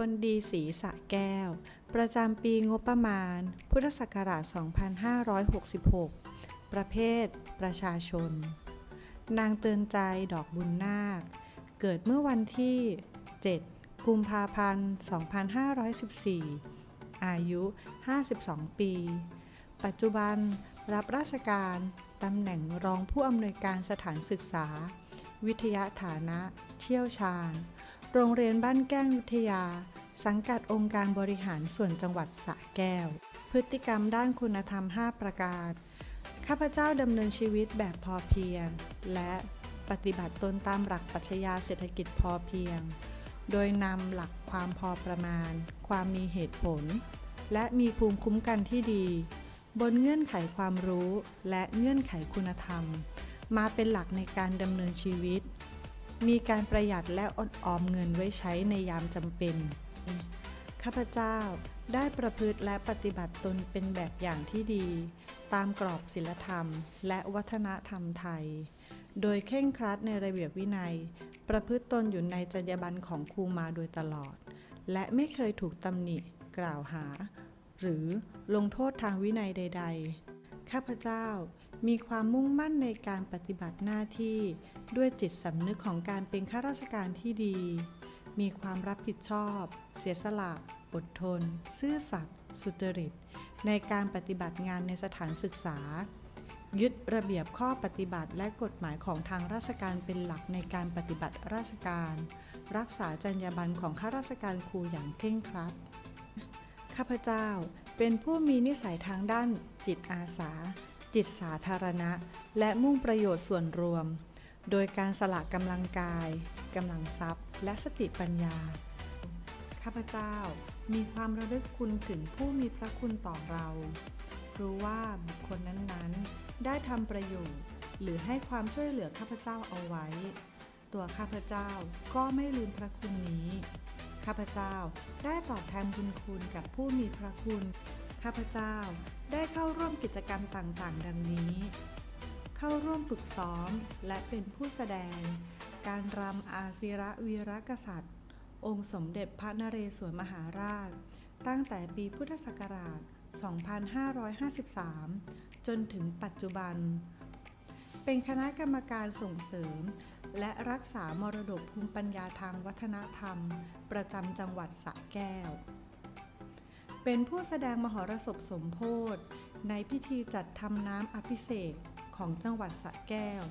คนดีสีสะแก้ว ประจำปีงบประมาณ พุทธศักราช 2566 ประเภท ประชาชน นางเตือนใจดอกบุญนาค เกิดเมื่อวันที่ 7 กุมภาพันธ์ 2514 อายุ 52 ปี ปัจจุบันรับราชการตำแหน่งรองผู้อำนวยการสถานศึกษา วิทยาฐานะ เชี่ยวชาญ โรงเรียนบ้านแก้งวิทยา สังกัดองค์การบริหารส่วนจังหวัดสระแก้ว พฤติกรรมด้านคุณธรรม 5 ประการ ข้าพเจ้าดำเนินชีวิตแบบพอเพียง และปฏิบัติตนตามหลักปรัชญาเศรษฐกิจพอเพียง โดยนำหลักความพอประมาณ ความมีเหตุผล และมีภูมิคุ้มกันที่ดี บนเงื่อนไขความรู้และเงื่อนไขคุณธรรม มาเป็นหลักในการดำเนินชีวิต มีการประหยัดและอดออมเงินไว้ใช้ในยามจำเป็น ข้าพเจ้าได้ประพฤติและปฏิบัติตนเป็นแบบอย่างที่ดี ตามกรอบศีลธรรม และวัฒนธรรมไทย โดยเคร่งครัดในระเบียบวินัย ประพฤติตนอยู่ในจรรยาบรรณของครูมาโดยตลอด และไม่เคยถูกตำหนิ กล่าวหา หรือลงโทษทางวินัยใด ๆ ข้าพเจ้ามีความมุ่งมั่นในการปฏิบัติหน้าที่ ด้วยจิตสำนึกของการเป็นข้าราชการที่ดี มีความรับผิดชอบ เสียสละ อดทน ซื่อสัตย์สุจริต ในการปฏิบัติงานในสถานศึกษา ยึดระเบียบข้อปฏิบัติและกฎหมายของทางราชการเป็นหลักในการปฏิบัติราชการ รักษาจรรยาบรรณของข้าราชการครูอย่างเคร่งครัด ข้าพเจ้าเป็นผู้มีนิสัยทางด้านจิตอาสา จิตสาธารณะ และมุ่งประโยชน์ส่วนรวม โดยการสละกำลังกายกำลังทรัพย์ และสติปัญญา ข้าพเจ้ามีความระลึกคุณถึงผู้มีพระคุณต่อเรา รู้ว่าบุคคลนั้นๆ ได้ทำประโยชน์ หรือให้ความช่วยเหลือข้าพเจ้าเอาไว้ ตัวข้าพเจ้าก็ไม่ลืมพระคุณนี้ ข้าพเจ้าได้ตอบแทนบุญคุณกับผู้มีพระคุณ ข้าพเจ้าได้เข้าร่วมกิจกรรมต่างๆ ดังนี้ เข้าร่วมฝึกซ้อม และเป็นผู้แสดง การรำอาศิระวีรกษัตริย์ องค์สมเด็จพระนเรศวรมหาราช ตั้งแต่ปีพุทธศักราช 2553 จนถึงปัจจุบัน เป็นคณะกรรมการส่งเสริม และรักษามรดกภูมิปัญญาทางวัฒนธรรม ประจำจังหวัดสระแก้ว เป็นผู้แสดงมหรสพสมโพธิในพิธีจัดทำน้ำอภิเษก ของจังหวัดสระแก้ว